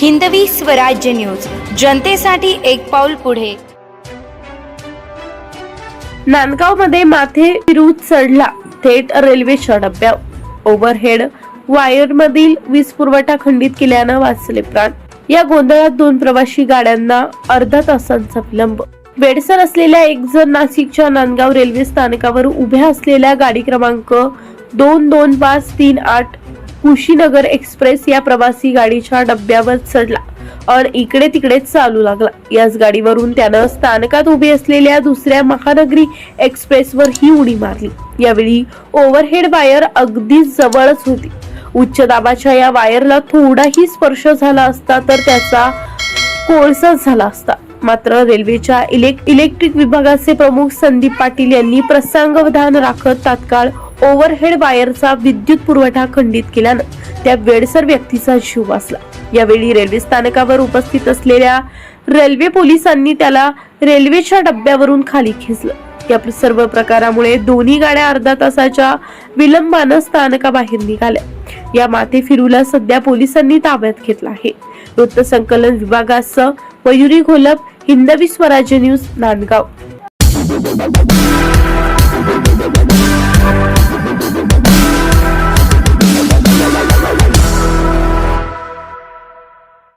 Hindavi Swarajya news. जनतेसाठी एक पाऊल पुढे. नांदगावमध्ये माथे विरुद्ध चढला थेट रेल्वेच्या डब्यावर ओव्हरहेड वायरमधील वीज पुरवठा खंडित केल्यानं वाचले प्राण. या गोंधळात दोन प्रवासी गाड्यांना अर्धा तासांचा विलंब. बेडसर असलेल्या एक जण नाशिकच्या नांदगाव रेल्वे स्थानकावर उभ्या असलेल्या गाडी क्रमांक दोन दोन पाच तीन आठ कुशीनगर एक्सप्रेस या प्रवासी गाडीच्या डब्यावर चढला. आणि इकडे तिकडे चालू लागला. याच गाडीवरून त्यानं स्थानकात उभी असलेल्या दुसऱ्या महानगरी एक्सप्रेसवर ही उडी मारली. यावेळी ओव्हरहेड वायर अगदी जवळच होती. उच्च दाबाच्या या वायरला थोडाही स्पर्श झाला असता तर त्याचा कोळसाच झाला असता. मात्र रेल्वेच्या इलेक इलेक्ट्रिक विभागाचे प्रमुख संदीप पाटील यांनी प्रसंगवधान राखत तात्काळ ओव्हरहेड वायरचा विद्युत पुरवठा खंडित केल्यानं त्या वेडसर व्यक्तीचा जीव वाचला. यावेळी रेल्वे स्थानकावर उपस्थित असलेल्या रेल्वे पोलिसांनी त्याला रेल्वेच्या डब्यावरून खाली खेचलं. या सर्व प्रकारामुळे दोन्ही गाड्या अर्धा तासाच्या विलंबानं स्थानकाबाहेर निघाल्या. या माथे फिरूला सध्या पोलिसांनी ताब्यात घेतला आहे. वृत्तसंकलन विभागासह मयुरी घोलप हिंदवी स्वराज्य न्यूज नांदगाव.